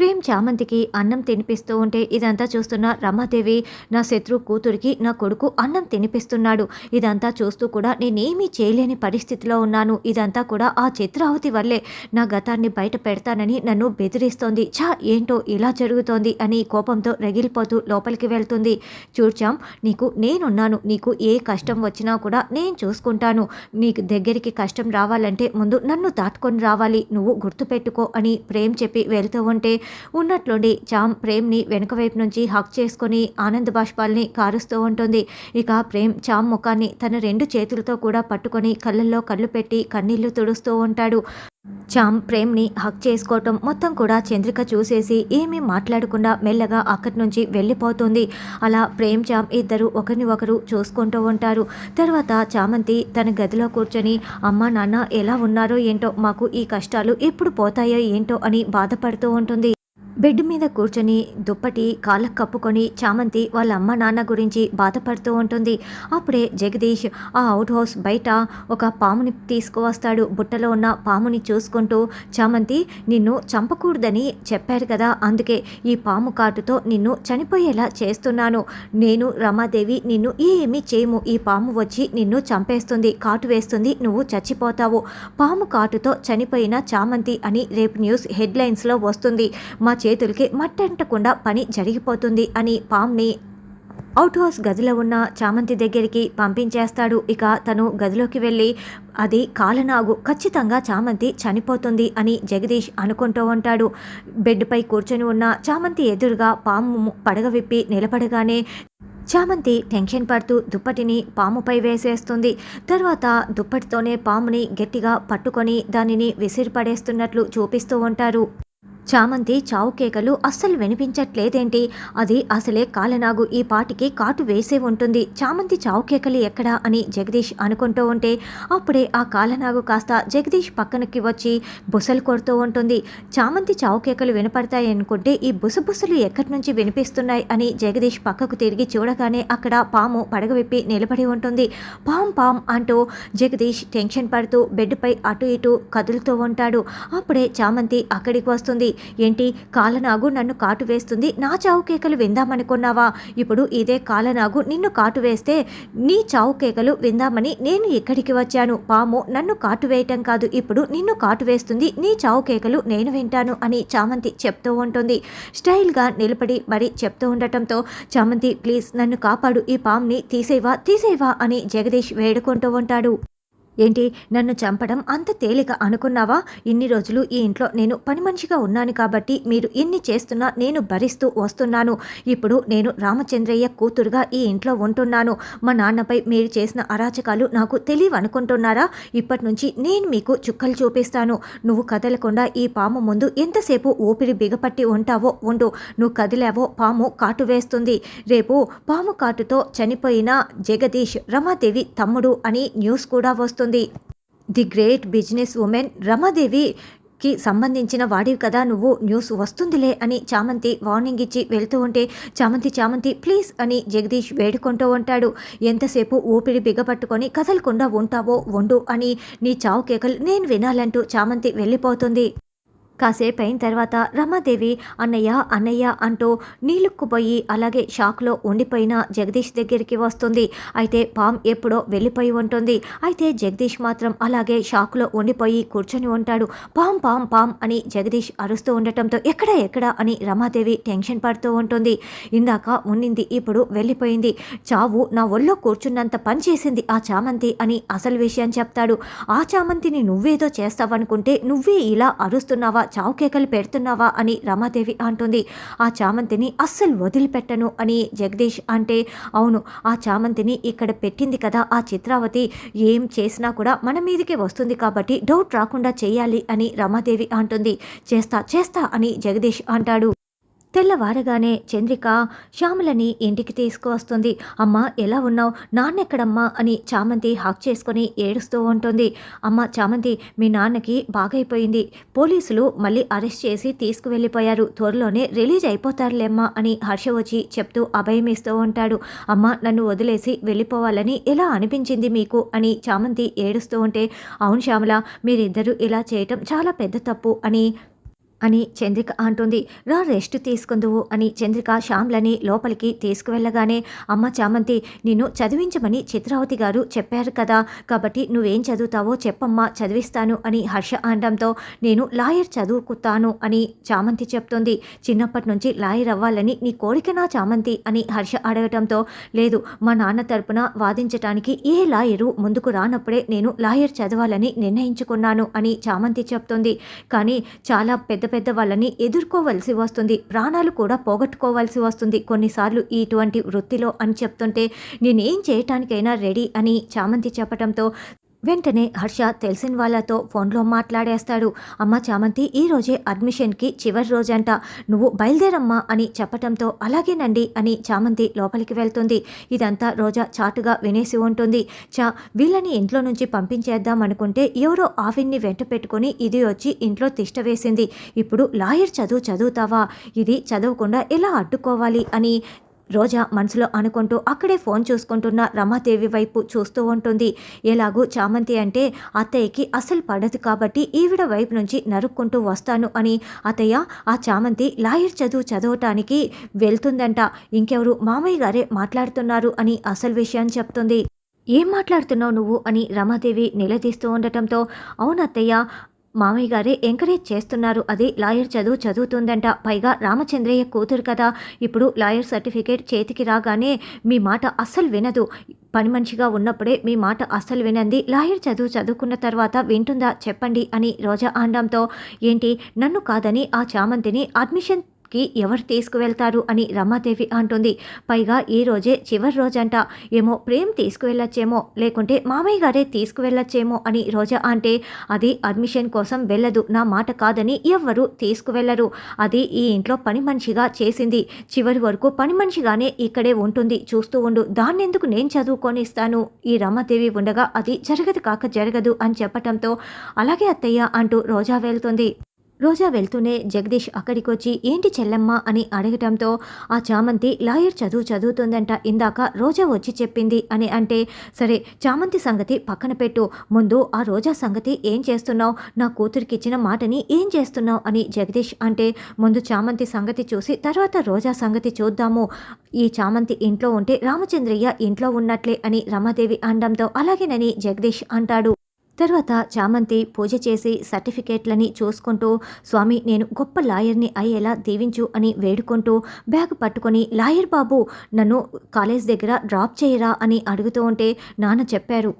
ప్రేమ్ చామంతికి అన్నం తినిపిస్తూ ఉంటే ఇదంతా చూస్తున్న రమాదేవి నా శత్రు కూతురికి నా కొడుకు అన్నం తినిపిస్తున్నాడు. ఇదంతా చూస్తూ కూడా నేనేమీ చేయలేని పరిస్థితిలో ఉన్నాను. ఇదంతా కూడా ఆ చిత్రావతి వల్లే. నా గతాన్ని బయట పెడతానని నన్ను బెదిరిస్తోంది. ఛా ఏంటో ఇలా జరుగుతోంది అని కోపంతో రగిలిపోతూ లోపలికి వెళ్తుంది. చూడ్చాం నీకు నేనున్నాను. నీకు ఏ కష్టం వచ్చినా కూడా నేను చూసుకుంటాను. నీకు దగ్గరికి కష్టం రావాలంటే ముందు నన్ను దాటుకొని రావాలి. నువ్వు గుర్తుపెట్టుకో అని ప్రేమ్ చెప్పి వెళ్తూ ఉంటే ఉన్నట్లుండి చామ్ ప్రేమ్ని వెనుక వైపు నుంచి హక్ చేసుకొని ఆనంద్ బాష్పాల్ని కారుస్తూ ఉంటుంది. ఇక ప్రేమ్ చామ్ ముఖాన్ని తన రెండు చేతులతో కూడా పట్టుకొని కళ్ళల్లో కళ్ళు పెట్టి కన్నీళ్ళు తుడుస్తూ ఉంటాడు. చామ్ ప్రేమ్ని హక్ చేసుకోవటం మొత్తం కూడా చంద్రిక చూసేసి ఏమీ మాట్లాడకుండా మెల్లగా అక్కడి నుంచి వెళ్ళిపోతుంది. అలా ప్రేమ్ చామ్ ఇద్దరు ఒకరిని ఒకరు చూసుకుంటూ ఉంటారు. తర్వాత చామంతి తన గదిలో కూర్చొని అమ్మ నాన్న ఎలా ఉన్నారో ఏంటో మాకు ఈ కష్టాలు ఎప్పుడు పోతాయో ఏంటో అని బాధపడుతూ ఉంటుంది. బెడ్ మీద కూర్చొని దుప్పటి కాళ్ళకు కప్పుకొని చామంతి వాళ్ళ అమ్మ నాన్న గురించి బాధపడుతూ ఉంటుంది. అప్పుడే జగదీష్ ఆ అవుట్ హౌస్ బయట ఒక పాముని తీసుకువస్తాడు. బుట్టలో ఉన్న పాముని చూసుకుంటూ చామంతి నిన్ను చంపకూడదని చెప్పారు కదా అందుకే ఈ పాము కాటుతో నిన్ను చనిపోయేలా చేస్తున్నాను. నేను రమాదేవి నిన్ను ఏమీ చేయము. ఈ పాము వచ్చి నిన్ను చంపేస్తుంది. కాటు వేస్తుంది. నువ్వు చచ్చిపోతావు. పాము కాటుతో చనిపోయిన చామంతి అని రేపు న్యూస్ హెడ్లైన్స్లో వస్తుంది. మా చేతులకి మట్టంటకుండా పని జరిగిపోతుంది అని పామ్ని అవుట్ హౌస్ గదిలో ఉన్న చామంతి దగ్గరికి పంపించేస్తాడు. ఇక తను గదిలోకి వెళ్ళి అది కాలనాగు. ఖచ్చితంగా చామంతి చనిపోతుంది అని జగదీష్ అనుకుంటూ ఉంటాడు. బెడ్పై కూర్చొని ఉన్న చామంతి ఎదురుగా పాము పడగ విప్పి నిలబడగానే చామంతి టెన్షన్ పడుతూ దుప్పటిని పాముపై వేసేస్తుంది. తర్వాత దుప్పటితోనే పాముని గట్టిగా పట్టుకొని దానిని విసిరిపడేస్తున్నట్లు చూపిస్తూ ఉంటారు. చామంతి చావు కేకలు అస్సలు వినిపించట్లేదేంటి? అది అసలే కాలనాగు. ఈ పాటికి కాటు వేసే ఉంటుంది. చామంతి చావు కేకలు ఎక్కడా అని జగదీష్ అనుకుంటూ ఉంటే అప్పుడే ఆ కాలనాగు కాస్త జగదీష్ పక్కనకి వచ్చి బుసలు కొడుతూ ఉంటుంది. చామంతి చావు కేకలు వినపడతాయి అనుకుంటే ఈ బుసబుసలు ఎక్కడి నుంచి వినిపిస్తున్నాయి అని జగదీష్ పక్కకు తిరిగి చూడగానే అక్కడ పాము పడగవిప్పి నిలబడి ఉంటుంది. పాం పాం అంటూ జగదీష్ టెన్షన్ పడుతూ బెడ్పై అటు ఇటు కదులుతూ ఉంటాడు. అప్పుడే చామంతి అక్కడికి వస్తుంది. ఏంటి కాలనాగు నన్ను కాటు వేస్తుంది నా చావు కేకలు విందామనుకున్నావా? ఇప్పుడు ఇదే కాలనాగు నిన్ను కాటు వేస్తే నీ చావు కేకలు విందామని నేను ఇక్కడికి వచ్చాను. పాము నన్ను కాటు వేయటం కాదు ఇప్పుడు నిన్ను కాటు వేస్తుంది నీ చావు కేకలు నేను వింటాను అని చామంతి చెప్తూ ఉంటుంది. స్టైల్గా నిలబడి మరి చెప్తూ ఉండటంతో చామంతి ప్లీజ్ నన్ను కాపాడు ఈ పామ్ని తీసేవా తీసేవా అని జగదీష్ వేడుకుంటూ ఉంటాడు. ఏంటి నన్ను చంపడం అంత తేలిక అనుకున్నావా? ఇన్ని రోజులు ఈ ఇంట్లో నేను పని మనిషిగా ఉన్నాను కాబట్టి మీరు ఎన్ని చేస్తున్నా నేను భరిస్తూ వస్తున్నాను. ఇప్పుడు నేను రామచంద్రయ్య కూతురుగా ఈ ఇంట్లో ఉంటున్నాను. మా నాన్నపై మీరు చేసిన అరాచకాలు నాకు తెలియవనుకుంటున్నారా? ఇప్పటి నుంచి నేను మీకు చుక్కలు చూపిస్తాను. నువ్వు కదలకుండా ఈ పాము ముందు ఎంతసేపు ఊపిరి బిగపట్టి ఉంటావో ఉండు. నువ్వు కదిలావో పాము కాటు వేస్తుంది. రేపు పాము కాటుతో చనిపోయిన జగదీష్ రమాదేవి తమ్ముడు అని న్యూస్ కూడా వస్తుంది. The great business woman Ramadevi కి సంబంధించిన వాడివి కదా నువ్వు న్యూస్ వస్తుందిలే అని చామంతి వార్నింగ్ ఇచ్చి వెళ్తూ ఉంటే చామంతి చామంతి ప్లీజ్ అని జగదీష్ వేడుకుంటూ ఉంటాడు. ఎంతసేపు ఊపిరి బిగపట్టుకొని కదలకుండా ఉంటావో ఉండు అని నీ చావు కేకలు నేను వినాలంటూ చామంతి వెళ్ళిపోతుంది. కాసేపు అయిన తర్వాత రమాదేవి అన్నయ్య అన్నయ్య అంటూ నీళ్ళుక్కుపోయి అలాగే షాక్లో ఉండిపోయిన జగదీష్ దగ్గరికి వస్తుంది. అయితే పామ్ ఎప్పుడో వెళ్ళిపోయి ఉంటుంది. అయితే జగదీష్ మాత్రం అలాగే షాక్లో ఉండిపోయి కూర్చొని ఉంటాడు. పామ్ పామ్ పామ్ అని జగదీష్ అరుస్తూ ఉండటంతో ఎక్కడ ఎక్కడ అని రమాదేవి టెన్షన్ పడుతూ ఉంటుంది. ఇందాక ఉన్నింది ఇప్పుడు వెళ్ళిపోయింది. చావు నా ఒళ్ళో కూర్చున్నంత పని చేసింది ఆ చామంతి అని అసలు విషయం చెప్తాడు. ఆ చామంతిని నువ్వేదో చేస్తావనుకుంటే నువ్వే ఇలా అరుస్తున్నావా చావు కేకలు పెడుతున్నావా అని రమాదేవి అంటుంది. ఆ చామంతిని అస్సలు వదిలిపెట్టను అని జగదీష్ అంటే అవును ఆ చామంతిని ఇక్కడ పెట్టింది కదా ఆ చిత్రావతి ఏం చేసినా కూడా మన మీదకే వస్తుంది కాబట్టి డౌట్ రాకుండా చేయాలి అని రమాదేవి అంటుంది. చేస్తా చేస్తా అని జగదీష్ అంటాడు. తెల్లవారగానే చంద్రిక శ్యామలని ఇంటికి తీసుకువస్తుంది. అమ్మ ఎలా ఉన్నావు? నాన్నెక్కడమ్మా? అని చామంతి హాక్ చేసుకొని ఏడుస్తూ ఉంటుంది. అమ్మ చామంతి మీ నాన్నకి బాగైపోయింది. పోలీసులు మళ్ళీ అరెస్ట్ చేసి తీసుకువెళ్ళిపోయారు. త్వరలోనే రిలీజ్ అయిపోతారులేమ్మా అని హర్ష వచ్చి చెప్తూ అభయం ఇస్తూ ఉంటాడు. అమ్మ నన్ను వదిలేసి వెళ్ళిపోవాలని ఎలా అనిపించింది మీకు? అని చామంతి ఏడుస్తూ ఉంటే అవును శ్యామల మీరిద్దరూ ఇలా చేయటం చాలా పెద్ద తప్పు అని అని చంద్రిక అంటుంది. రా రెస్ట్ తీసుకుందువు అని చంద్రిక శ్యామ్లని లోపలికి తీసుకువెళ్ళగానే అమ్మ చామంతి నిన్ను చదివించమని చిత్రావతి గారు చెప్పారు కదా కాబట్టి నువ్వేం చదువుతావో చెప్పమ్మా చదివిస్తాను అని హర్ష అనడంతో నేను లాయర్ చదువుకుతాను అని చామంతి చెప్తుంది. చిన్నప్పటి నుంచి లాయర్ అవ్వాలని నీ కోరికనా చామంతి అని హర్ష అడగటంతో లేదు మా నాన్న తరపున వాదించటానికి ఏ లాయరు ముందుకు రానప్పుడే నేను లాయర్ చదవాలని నిర్ణయించుకున్నాను అని చామంతి చెప్తుంది. కానీ చాలా పెద్ద పెద్ద వాళ్ళని ఎదుర్కోవలసి వస్తుంది. ప్రాణాలు కూడా పోగొట్టుకోవాల్సి వస్తుంది. కొన్నిసార్లు ఇటువంటి వృత్తిలో అని చెప్తుంటే నేనేం చేయటానికైనా రెడీ అని చామంతి చెప్పడంతో వెంటనే హర్ష తెలిసిన వాళ్ళతో ఫోన్లో మాట్లాడేస్తాడు. అమ్మ చామంతి ఈరోజే అడ్మిషన్కి చివరి రోజంట. నువ్వు బయలుదేరమ్మా అని చెప్పటంతో అలాగేనండి అని చామంతి లోపలికి వెళ్తుంది. ఇదంతా రోజా చాటుగా వినేసి ఉంటుంది. చా వీళ్ళని ఇంట్లో నుంచి పంపించేద్దాం అనుకుంటే ఎవరో ఆవిన్ని వెంట పెట్టుకొని ఇది వచ్చి ఇంట్లో తిష్ట వేసింది. ఇప్పుడు లాయర్ చదువు చదువుతావా? ఇది చదవకుండా ఎలా అడ్డుకోవాలి అని రోజా మనసులో అనుకుంటూ అక్కడే ఫోన్ చూసుకుంటున్న రమాదేవి వైపు చూస్తూ ఉంటుంది. ఎలాగూ చామంతి అంటే అత్తయ్యకి అసలు పడదు కాబట్టి ఈవిడ వైపు నుంచి నరుక్కుంటూ వస్తాను అని అత్తయ్య ఆ చామంతి లాయర్ చదువు చదవటానికి వెళ్తుందంట. ఇంకెవరు మామయ్య గారే మాట్లాడుతున్నారు అని అసలు విషయం చెప్తుంది. ఏం మాట్లాడుతున్నావు నువ్వు అని రమాదేవి నిలదీస్తూ ఉండటంతో అవునత్తయ్య మామయ్య గారే ఎంకరేజ్ చేస్తున్నారు. అది లాయర్ చదువు చదువుతుందంట. పైగా రామచంద్రయ్య కూతురు కదా. ఇప్పుడు లాయర్ సర్టిఫికేట్ చేతికి రాగానే మీ మాట అస్సలు వినదు. పని మనిషిగా ఉన్నప్పుడే మీ మాట అస్సలు వినంది లాయర్ చదువు చదువుకున్న తర్వాత వింటుందా చెప్పండి అని రోజా ఆండంతో ఏంటి? నన్ను కాదని ఆ చామంతిని అడ్మిషన్ కి ఎవరు తీసుకువెళ్తారు అని రమాదేవి అంటుంది. పైగా ఈ రోజే చివరి రోజంట. ఏమో ప్రేమ్ తీసుకువెళ్ళొచ్చేమో లేకుంటే మామయ్య గారే తీసుకువెళ్ళొచ్చేమో అని రోజా అంటే అది అడ్మిషన్ కోసం వెళ్ళదు నా మాట కాదని ఎవ్వరూ తీసుకువెళ్ళరు. అది ఈ ఇంట్లో పని మనిషిగా చేసింది. చివరి వరకు పని మనిషిగానే ఇక్కడే ఉంటుంది చూస్తూ ఉండు. దాన్నెందుకు నేను చదువుకొని ఇస్తాను ఈ రమాదేవి ఉండగా అది జరగదు కాక జరగదు అని చెప్పటంతో అలాగే అత్తయ్య అంటూ రోజా వెళ్తుంది. రోజా వెళ్తూనే జగదీష్ అక్కడికి వచ్చి ఏంటి చెల్లమ్మ అని అడగటంతో ఆ చామంతి లాయర్ చదువు చదువుతుందంట ఇందాక రోజా వచ్చి చెప్పింది అని అంటే సరే చామంతి సంగతి పక్కన పెట్టు. ముందు ఆ రోజా సంగతి ఏం చేస్తున్నావు? నా కూతురికి ఇచ్చిన మాటని ఏం చేస్తున్నావు? అని జగదీష్ అంటే ముందు చామంతి సంగతి చూసి తర్వాత రోజా సంగతి చూద్దాము. ఈ చామంతి ఇంట్లో ఉంటే రామచంద్రయ్య ఇంట్లో ఉన్నట్లే అని రమాదేవి అనడంతో అలాగేనని జగదీష్ అంటాడు. తర్వాత చామంతి పూజ చేసి సర్టిఫికేట్లని చూసుకుంటూ స్వామి నేను గొప్ప లాయర్ని అయ్యేలా దీవించు అని వేడుకుంటూ బ్యాగ్ పట్టుకొని లాయర్ బాబు నన్ను కాలేజ్ దగ్గర డ్రాప్ చేయరా అని అడుగుతూ ఉంటే నాన్న చెప్పారు.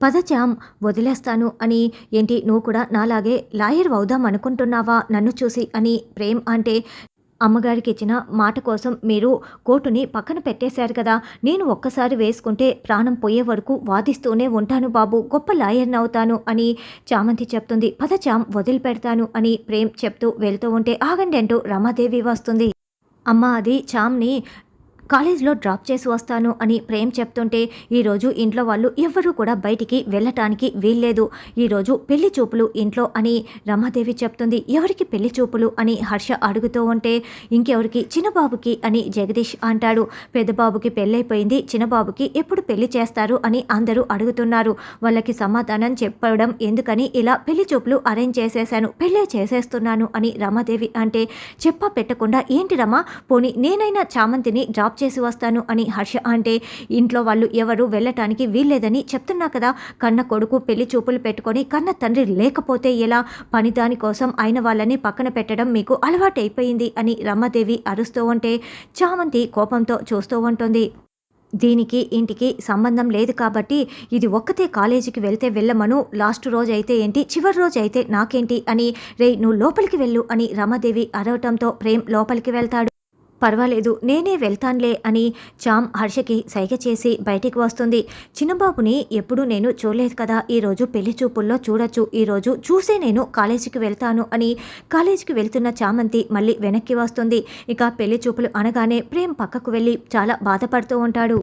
పదచాం వదిలేస్తాను అని ఏంటి నువ్వు కూడా నాలాగే లాయర్ అవుదాం అనుకుంటున్నావా నన్ను చూసి అని ప్రేమ్ అంటే అమ్మగారికి ఇచ్చిన మాట కోసం మీరు కోటుని పక్కన పెట్టేశారు కదా. నేను ఒక్కసారి వేసుకుంటే ప్రాణం పోయే వరకు వాదిస్తూనే ఉంటాను బాబు. గొప్ప లాయర్ని అవుతాను అని చామంతి చెప్తుంది. పద చామ్ వదిలిపెడతాను అని ప్రేమ్ చెప్తూ వెళ్తూ ఉంటే ఆగండి అంటూ రమాదేవి వస్తుంది. అమ్మ అది చామ్ని కాలేజ్లో డ్రాప్ చేసి వస్తాను అని ప్రేమ్ చెప్తుంటే ఈరోజు ఇంట్లో వాళ్ళు ఎవ్వరూ కూడా బయటికి వెళ్ళటానికి వీల్లేదు. ఈరోజు పెళ్ళి చూపులు ఇంట్లో అని రమాదేవి చెప్తుంది. ఎవరికి పెళ్ళి చూపులు అని హర్ష అడుగుతూ ఉంటే ఇంకెవరికి? చిన్నబాబుకి అని జగదీష్ అంటాడు. పెద్దబాబుకి పెళ్ళైపోయింది. చిన్నబాబుకి ఎప్పుడు పెళ్ళి చేస్తారు అని అందరూ అడుగుతున్నారు. వాళ్ళకి సమాధానం చెప్పడం ఎందుకని ఇలా పెళ్ళి చూపులు అరేంజ్ చేసేశాను. పెళ్ళే చేసేస్తున్నాను అని రమాదేవి అంటే చెప్ప పెట్టకుండా ఏంటి రమా? పోనీ నేనైనా చామంతిని డ్రాప్ చేసి వస్తాను అని హర్ష అంటే ఇంట్లో వాళ్ళు ఎవరు వెళ్ళటానికి వీల్లేదని చెప్తున్నా కదా. కన్న కొడుకు పెళ్ళి చూపులు పెట్టుకొని కన్న తండ్రి లేకపోతే ఎలా? పనిదాని కోసం అయిన వాళ్ళని పక్కన పెట్టడం మీకు అలవాటైపోయింది అని రమ్మదేవి అరుస్తూ ఉంటే చామంతి కోపంతో చూస్తూ ఉంటుంది. దీనికి ఇంటికి సంబంధం లేదు కాబట్టి ఇది ఒక్కతే కాలేజీకి వెళ్తే వెళ్ళమను లాస్ట్ రోజు అయితే ఏంటి చివరి రోజు అయితే నాకేంటి అని రే నువ్వు లోపలికి వెళ్ళు అని రమాదేవి అరవటంతో ప్రేమ్ లోపలికి వెళ్తాడు. పర్వాలేదు నేనే వెళ్తాన్లే అని చామ్ హర్షకి సైగ చేసి బయటికి వస్తుంది. చిన్నబాబుని ఎప్పుడూ నేను చూడలేదు కదా ఈరోజు పెళ్ళి చూపుల్లో చూడొచ్చు ఈరోజు చూసే నేను కాలేజీకి వెళ్తాను అని కాలేజీకి వెళ్తున్న చామంతి మళ్ళీ వెనక్కి వస్తుంది. ఇక పెళ్ళి చూపులు అనగానే ప్రేమ్ పక్కకు వెళ్ళి చాలా బాధపడుతూ ఉంటాడు.